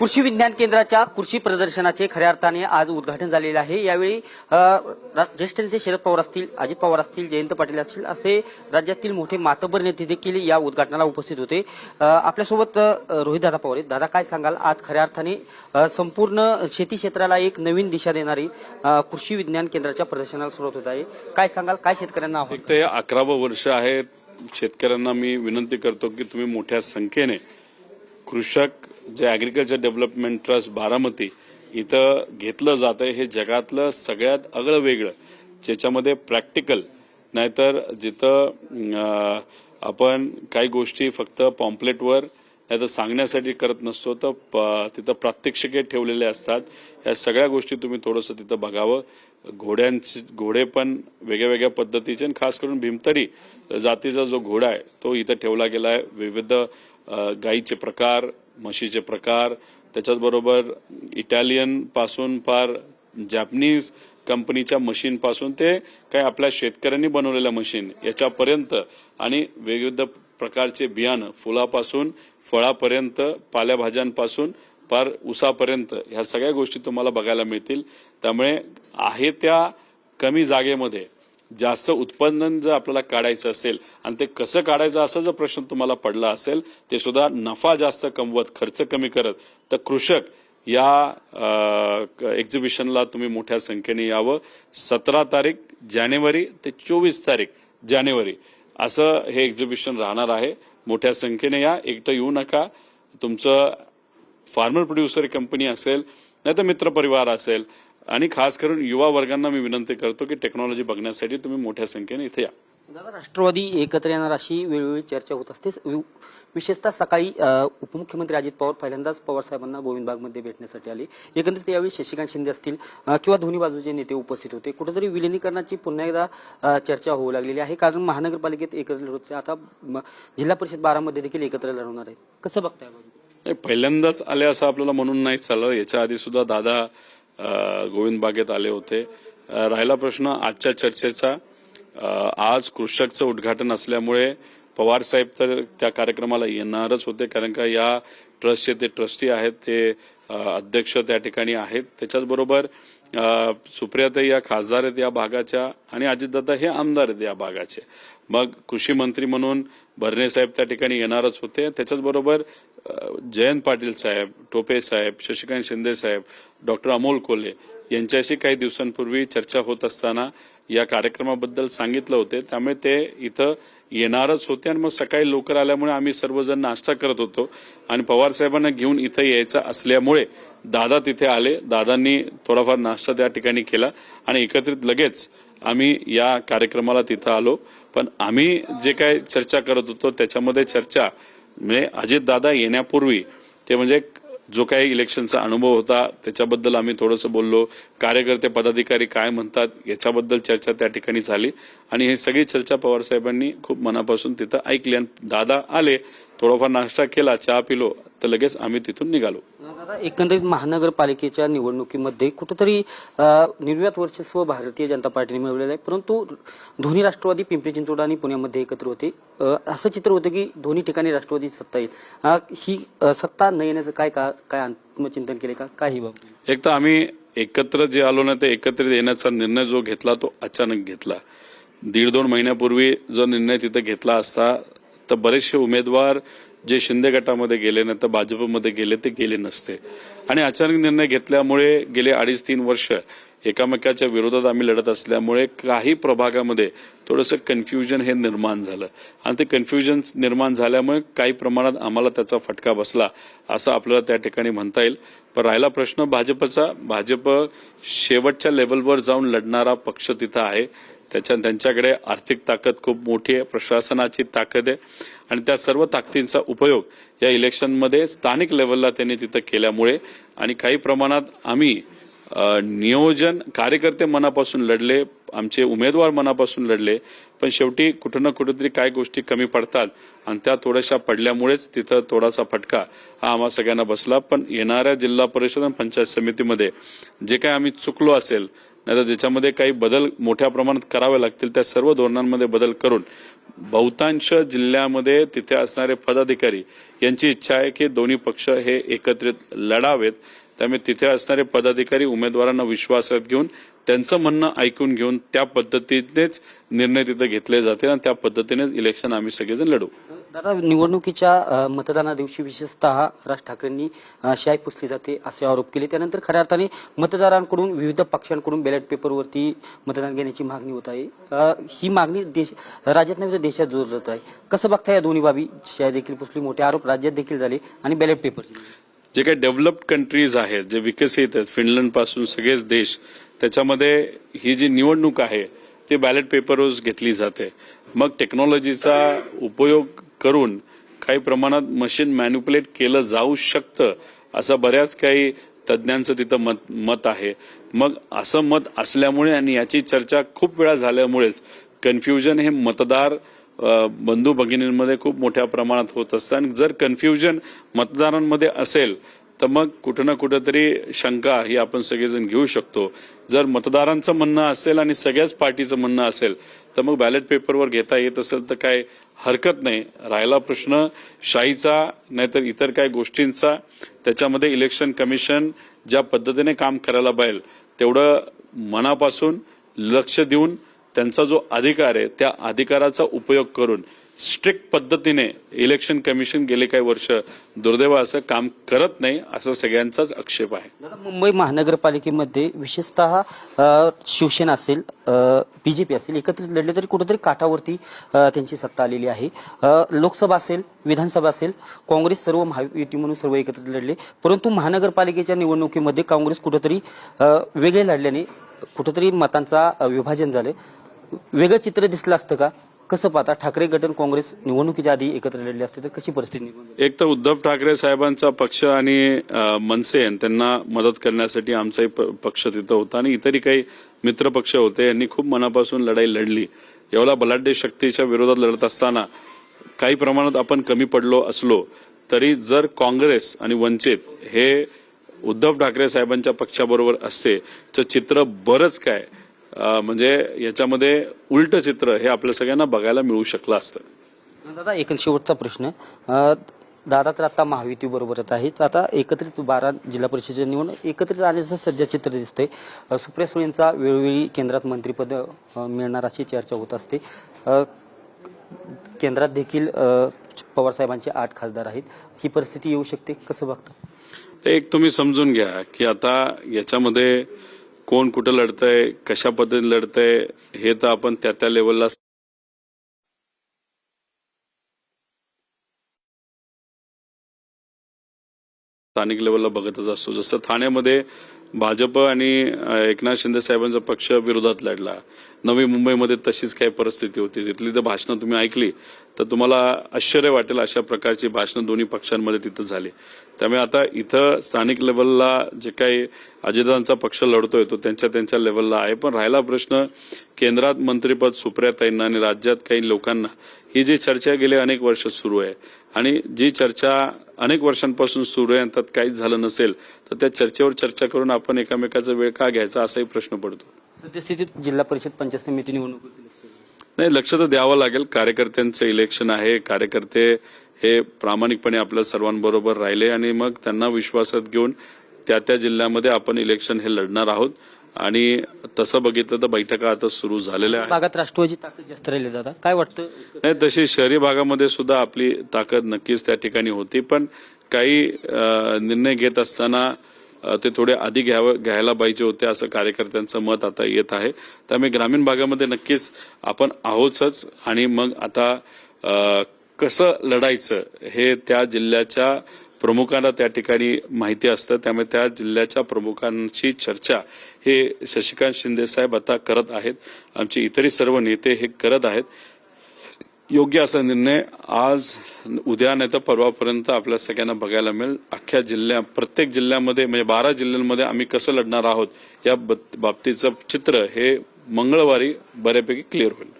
कृषी विज्ञान केंद्राच्या कृषी प्रदर्शनाचे खऱ्या अर्थाने आज उद्घाटन झालेले आहे. यावेळी रा- ज्येष्ठ नेते शरद पवार असतील अजित पवार असतील जयंत पाटील असतील असे राज्यातील मोठे मातबर नेते देखील या उद्घाटनाला उपस्थित होते. आपल्यासोबत रोहित दादा पवार आहेत. दादा काय सांगाल? आज खऱ्या अर्थाने संपूर्ण शेती क्षेत्राला एक नवीन दिशा देणारी कृषी विज्ञान केंद्राच्या प्रदर्शनाला सुरुवात होत आहे. काय सांगाल? काय शेतकऱ्यांना ते अकरावं वर्ष आहे. शेतकऱ्यांना मी विनंती करतो की तुम्ही मोठ्या संख्येने कृषक जे ॲग्रिकल्चर डेव्हलपमेंट ट्रस्ट बारामती इथं घेतलं जात आहे हे जगातलं सगळ्यात आगळं वेगळं ज्याच्यामध्ये प्रॅक्टिकल नाहीतर जिथं आपण काही गोष्टी फक्त पॉम्पलेटवर नाहीतर सांगण्यासाठी करत नसतो तर प- तिथं प्रात्यक्षिके ठेवलेले असतात. या सगळ्या गोष्टी तुम्ही थोडंसं तिथं बघावं. घोड्यांचे घोडे पण वेगळ्या वेगळ्या पद्धतीचे आणि खास करून भीमतडी जातीचा जो घोडा आहे तो इथं ठेवला गेला आहे विविध गायीचे गाईचे प्रकार म्हशीचे प्रकार त्याच्याचबरोबर इटालियनपासून इटालियनपासून फार जॅपनीज कंपनीच्या मशीन पासून ते काही आपल्या शेतकऱ्यांनी बनवलेल्या मशीन याच्यापर्यंत आणि विविध प्रकारचे बियाणं फुलापासून फळापर्यंत पाल्याभाज्यांपासून पार उसापर्यंत ह्या सगळ्या गोष्टी तुम्हाला बघायला मिळतील. त्यामुळे आहे त्या कमी जागेमध्ये जास्त उत्पन्न जर आपल्याला काढायचं असेल आणि ते कसं काढायचं असा जर प्रश्न तुम्हाला पडला असेल ते सुद्धा नफा जास्त कमवत खर्च कमी करत तर कृषक या एक्झिबिशनला तुम्ही मोठ्या संख्येने यावं. सतरा तारीख जानेवारी ते चोवीस तारीख जानेवारी असं हे एक्झिबिशन राहणार आहे. मोठ्या संख्येने या. एकटं येऊ नका. तुमचं फार्मर प्रोड्युसर कंपनी असेल नाही तर मित्रपरिवार असेल आणि खास करून युवा वर्गांना मी विनंती करतो की टेक्नॉलॉजी बघण्यासाठी तुम्ही मोठ्या संख्येने इथे या. दादा राष्ट्रवादी एकत्र येणार अशी वेळोवेळी चर्चा होत असते. विशेषतः सकाळी उपमुख्यमंत्री अजित पवार पहिल्यांदाच पवार साहेबांना गोविंदबागमध्ये भेटण्यासाठी आले. एकंदरीत यावेळी शशिकांत शिंदे असतील किंवा दोन्ही बाजूचे नेते उपस्थित होते. कुठेतरी विलिनीकरणाची पुन्हा एकदा चर्चा होऊ लागलेली आहे. कारण महानगरपालिकेत एकत्र लढवते आता जिल्हा परिषद बारामध्ये देखील एकत्र लढवणार आहेत. कसं बघताय? पहिल्यांदाच आले असं आपल्याला म्हणून नाही चाललं. याच्या आधी सुद्धा दादा गोविंद बागेत आले होते. राहिला प्रश्न आजच्या चर्चेचा. आज कृषकचं उद्घाटन असल्यामुळे पवार साहेब तर त्या कार्यक्रमाला येणारच होते कारण का या ट्रस्टचे ते ट्रस्टी आहेत ते अध्यक्ष त्या ठिकाणी आहेत. त्याच्याचबरोबर सुप्रियाताई या खासदार आहेत या भागाच्या आणि अजितदादा हे आमदार आहेत या भागाचे. मग कृषी मंत्री म्हणून भरणे साहेब त्या ठिकाणी येणारच होते. त्याच्याचबरोबर जयंत पाटील साहेब टोपे साहेब शशिकांत शिंदे साहेब डॉक्टर अमोल कोल्हे यांच्याशी काही दिवसांपूर्वी चर्चा होत असताना या कार्यक्रमाबद्दल सांगितलं होते. त्यामुळे ते इथं येणारच होते आणि मग सकाळी लवकर आल्यामुळे आम्ही सर्वजण नाश्ता करत होतो आणि पवार साहेबांना घेऊन इथं यायचं असल्यामुळे दादा तिथे आले. दादांनी थोडाफार नाश्ता त्या ठिकाणी केला आणि एकत्रित लगेच आम्ही या कार्यक्रमाला तिथं आलो. पण आम्ही जे काय चर्चा करत होतो त्याच्यामध्ये चर्चा म्हणजे अजित दादा येण्यापूर्वी ते म्हणजे जो काही इलेक्शनचा अनुभव होता त्याच्याबद्दल आम्ही थोडंसं बोललो. कार्यकर्ते पदाधिकारी काय म्हणतात याच्याबद्दल चर्चा त्या ठिकाणी झाली. आणि ही सगळी चर्चा पवार साहेबांनी खूप मनापासून तिथं ऐकली. आणि दादा आले थोडाफार नाश्ता केला चहा पिलो तर लगेच आम्ही तिथून निघालो. दादा एकंदरीत महानगरपालिकेच्या निवडणुकीमध्ये कुठेतरी निर्व्यात वर्चस्व भारतीय जनता पार्टीने मिळवलेलं आहे परंतु दोन्ही राष्ट्रवादी पिंपरी चिंचवड आणि पुण्यामध्ये एकत्र होते. असं चित्र होतं की दोन्ही ठिकाणी राष्ट्रवादी सत्ता येईल. ही सत्ता न येण्याचं काय का काय आत्मचिंतन केले का? काही बाब? एक तर आम्ही एकत्र जे आलो ना ते एकत्रित येण्याचा निर्णय जो घेतला तो अचानक घेतला. दीड दोन महिन्यापूर्वी जो निर्णय तिथं घेतला असता तर बरेचसे उमेदवार जे शिंदे गटामध्ये गेले नाही तर भाजपमध्ये गेले ते गेले नसते. आणि अचानक निर्णय घेतल्यामुळे गेले अडीच तीन वर्ष एकामेकाच्या विरोधात आम्ही लढत असल्यामुळे काही प्रभागामध्ये थोडंसं कन्फ्युजन हे निर्माण झालं. आणि ते कन्फ्युजन निर्माण झाल्यामुळे काही प्रमाणात आम्हाला त्याचा फटका बसला असं आपल्याला त्या ठिकाणी म्हणता येईल. पण राहिला प्रश्न भाजपचा. भाजप शेवटच्या लेवलवर जाऊन लढणारा पक्ष तिथं आहे. त्याच्या त्यांच्याकडे आर्थिक ताकद खूप मोठी आहे प्रशासनाची ताकद आहे. आणि त्या सर्व ताकदींचा उपयोग या इलेक्शनमध्ये स्थानिक लेवलला त्यांनी तिथं केल्यामुळे आणि काही प्रमाणात आम्ही नियोजन कार्यकर्ते मनापासून लढले आमचे उमेदवार मनापासून लढले पण शेवटी कुठं ना कुठेतरी काय गोष्टी कमी पडतात आणि त्या थोड्याशा पडल्यामुळेच तिथं थोडासा फटका हा आम्हा सगळ्यांना बसला. पण येणाऱ्या जिल्हा परिषद आणि पंचायत समितीमध्ये जे काय आम्ही चुकलो असेल नाही तर ज्याच्यामध्ये काही बदल मोठ्या प्रमाणात करावे लागतील त्या सर्व धोरणांमध्ये बदल करून बहुतांश जिल्ह्यामध्ये तिथे असणारे पदाधिकारी यांची इच्छा आहे की दोन्ही पक्ष हे एकत्रित लढावेत. त्यामुळे तिथे असणारे पदाधिकारी उमेदवारांना विश्वासात घेऊन त्यांचं म्हणणं ऐकून घेऊन त्या पद्धतीनेच निर्णय तिथे घेतले जातील आणि त्या पद्धतीनेच इलेक्शन आम्ही सगळेजण लढू. दादा निवडणुकीच्या मतदाना दिवशी विशेषतः राज ठाकरेंनी शाई पुसली जाते असे आरोप केले. त्यानंतर खऱ्या अर्थाने मतदारांकडून विविध पक्षांकडून बॅलेट पेपरवरती मतदान घेण्याची मागणी होत आहे. ही मागणी देश राज्यात नव्हे तर देशात जोर जात आहे. कसं बघता या दोन्ही बाबी? शाई देखील पुसली मोठे आरोप राज्यात देखील झाले आणि बॅलेट पेपर जे काही डेव्हलप्ड कंट्रीज आहेत जे विकसित आहेत फिनलंडपासून सगळेच देश त्याच्यामध्ये ही जी निवडणूक आहे ती बॅलेट पेपरवर घेतली जाते. मग टेक्नॉलॉजीचा उपयोग करून काही प्रमाणात मशीन मॅन्युपुलेट केलं जाऊ शकतं असं बऱ्याच काही तज्ज्ञांचं तिथं मत मत आहे. मग असं मत असल्यामुळे आणि याची चर्चा खूप वेळा झाल्यामुळेच कन्फ्युजन हे मतदार बंधू भगिनींमध्ये खूप मोठ्या प्रमाणात होत असतं. आणि जर कन्फ्युजन मतदारांमध्ये असेल तर मग कुठं ना कुठंतरी शंका ही आपण सगळेजण घेऊ शकतो. जर मतदारांचं म्हणणं असेल आणि सगळ्याच पार्टीचं म्हणणं असेल तर मग बॅलेट पेपरवर घेता येत असेल तर काय हरकत नाही. राहिला प्रश्न शाहीचा नाहीतर इतर काही गोष्टींचा. त्याच्यामध्ये इलेक्शन कमिशन ज्या पद्धतीने काम करायला पाहिजे तेवढं मनापासून लक्ष देऊन त्यांचा जो अधिकार आहे त्या अधिकाराचा उपयोग करून स्ट्रिक्ट पद्धतीने इलेक्शन कमिशन गेले काही वर्ष दुर्दैव असं काम करत नाही असं सगळ्यांचाच आक्षेप आहे. मुंबई महानगरपालिकेमध्ये विशेषतः शिवसेना असेल पी असेल एकत्रित लढले तरी कुठेतरी काठावरती त्यांची सत्ता आलेली आहे. लोकसभा असेल विधानसभा असेल काँग्रेस सर्व महायुती म्हणून सर्व एकत्रित लढले. परंतु महानगरपालिकेच्या निवडणुकीमध्ये काँग्रेस कुठेतरी वेगळे लढल्याने कुठेतरी मतांचा विभाजन झालं. वेगळं चित्र दिसलं असतं का? कसं पाहता? ठाकरे गट आणि काँग्रेस निवडणुकीच्या आधी एकत्र लढले असते तर कशी परिस्थिती निर्माण झाली? एक तर उद्धव ठाकरे साहेबांचा पक्ष आणि अ, मनसे यांनी त्यांना मदत करण्यासाठी आमचाही प- पक्ष तिथं होता आणि इतरही काही मित्र पक्ष होते. यांनी खूप मनापासून लढाई लढली. एवढा बलाढ्य शक्तीच्या विरोधात लढत असताना काही प्रमाणात आपण कमी पडलो असलो तरी जर काँग्रेस आणि वंचित हे उद्धव ठाकरे साहेबांच्या पक्षाबरोबर असते तर चित्र बरंच काय म्हणजे याच्यामध्ये उलट चित्र हे आपल्या सगळ्यांना बघायला मिळू शकलं असतं. दादा एक शेवटचा प्रश्न. दादा तर आता महायुती बरोबरच आहेत आता एकत्रित बारा जिल्हा परिषदेच्या निवडणूक एकत्रित आल्याचं सध्या चित्र दिसतंय. सुप्रिया सुळेंचा वेळोवेळी केंद्रात मंत्रिपद मिळणार अशी चर्चा होत असते. केंद्रात देखील पवारसाहेबांचे आठ खासदार आहेत. ही परिस्थिती येऊ शकते? कसं बघता? एक तुम्ही समजून घ्या की आता याच्यामध्ये कोण कुठं लढतंय कशा पद्धतीने लढतंय हे तर आपण त्या त्या लेवलला स्थानिक लेवलला बघतच असतो. जसं ठाण्यामध्ये भाजप आणि एकनाथ शिंदे साहेबांचा पक्ष विरोधात लढला. नवी मुंबईमध्ये तशीच काही परिस्थिती होती. तिथली तर भाषणं तुम्ही ऐकली. तर तुम्हाला आश्चर्य वाटेल अशा प्रकारची भाषणं दोन्ही पक्षांमध्ये तिथं झाली. त्यामुळे आता इथं स्थानिक लेवलला जे काही अजितदांचा पक्ष लढतोय तो त्यांच्या त्यांच्या लेवलला आहे. पण राहिला प्रश्न केंद्रात मंत्रीपद सुप्रियाताईंना आणि राज्यात काही लोकांना ही जी चर्चा गेली अनेक वर्ष सुरू आहे. आणि जी चर्चा अनेक वर्षांपासून सुरू आहे आणि त्यात काहीच झालं नसेल तर त्या चर्चेवर चर्चा करून आपण एकामेकाचा वेळ का घ्यायचा असाही प्रश्न पडतो. सद्यस्थितीत जिल्हा परिषद पंचायत समिती निवडणूक नाही लक्ष तर द्यावं लागेल. कार्यकर्त्यांचं इलेक्शन आहे. कार्यकर्ते हे प्रामाणिकपणे आपल्या सर्वांबरोबर राहिले आणि मग त्यांना विश्वासात घेऊन त्या त्या जिल्ह्यामध्ये आपण इलेक्शन हे लढणार आहोत. आणि तसं बघितलं तर बैठका आता सुरू झालेल्या भागात राष्ट्रवादी ताकद जास्त राहिली जातात काय वाटतं? नाही तशी शहरी भागामध्ये सुद्धा आपली ताकद नक्कीच त्या ठिकाणी होती. पण काही निर्णय घेत असताना ते थोडे आधी घ्यावं घ्यायला पाहिजे होते असं कार्यकर्त्यांचं मत आता येत आहे. त्यामुळे ग्रामीण भागामध्ये नक्कीच आपण आहोतच आणि मग आता कसं लढायचं हे त्या जिल्ह्याच्या प्रमुखांना त्या ठिकाणी माहिती असतं. त्यामुळे त्या जिल्ह्याच्या प्रमुखांची चर्चा हे शशिकांत शिंदे साहेब आता करत आहेत. आमचे इतरही सर्व नेते हे करत आहेत. योग्य असा निर्णय आज उद्या नाही तर परवापर्यंत आपल्या सगळ्यांना बघायला मिळेल. अख्ख्या जिल्ह्या प्रत्येक जिल्ह्यामध्ये म्हणजे बारा जिल्ह्यांमध्ये आम्ही कसं लढणार आहोत या बाबतीचं चित्र हे मंगळवारी बऱ्यापैकी क्लिअर होईल.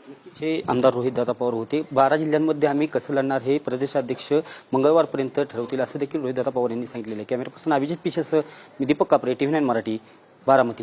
हे आमदार रोहित दादा पवार होते. बारा जिल्ह्यांमध्ये आम्ही कसं लढणार हे प्रदेशाध्यक्ष मंगळवारपर्यंत ठरवतील असं देखील रोहित दादा पवार यांनी सांगितलेलं आहे. कॅमेरापासून अभिजित पिशेस मी दीपक कापरे टीव्ही नाईन मराठी बारामती.